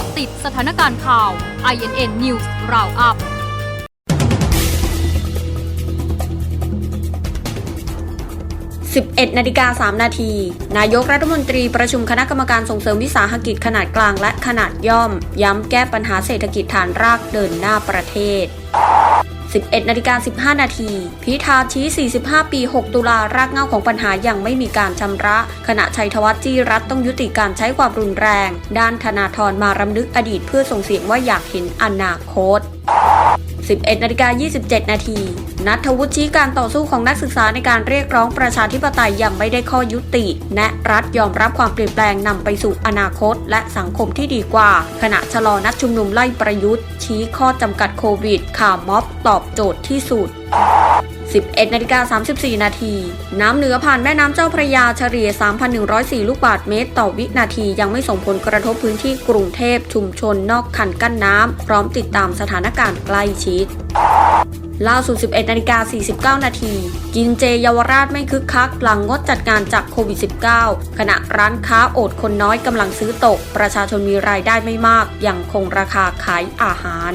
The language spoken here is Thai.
าะติดสถานการณ์ข่าว INN News Roundup 11นาฬิกา3นาที นายกรัฐมนตรีประชุมคณะกรรมการส่งเสริมวิสาหกิจขนาดกลางและขนาดย่อม ย้ำแก้ปัญหาเศรษฐกิจฐานรากเดินหน้าประเทศ 11นาฬิกา15 นาที พิธาชี้ 45 ปี 6 ตุลารากเหง้าของปัญหายังไม่มีการชำระ ขณะชัยธวัฒน์จี้รัฐต้องยุติการใช้ความรุนแรง ด้านธนาธรมารำลึกอดีตเพื่อส่งเสียงว่าอยากเห็นอนาคต 11นาฬิกา27 นาที นัทวุฒิชี้การต่อสู้ของนักศึกษาในการเรียกร้องประชาธิปไตยยังไม่ได้ข้อยุติ และรัฐยอมรับความเปลี่ยนแปลงนำไปสู่อนาคต และสังคมที่ดีกว่า ขณะชะลอนัดชุมนุมไล่ประยุทธ์ ชี้ข้อจำกัดโควิดข่าวม็อบตอบโจทย์ที่สุด 11นาฬิกา34 นาที น้ำเหนือผ่านแม่น้ำเจ้าพระยาเฉลี่ย 3,104 ลูกบาศก์เมตรต่อวินาที ยังไม่ส่งผลกระทบพื้นที่กรุงเทพชุมชนนอกคันกั้นน้ำ พร้อมติดตามสถานการณ์ใกล้ชิดล่าสุด 11นาฬิกา49 นาที กินเจเยาวราชไม่คึกคัก หลังงดจัดงานจากโควิด -19 ขณะร้านค้าโอดคนน้อยกำลังซื้อตก ประชาชนมีรายได้ไม่มาก ยังคงราคาขายอาหาร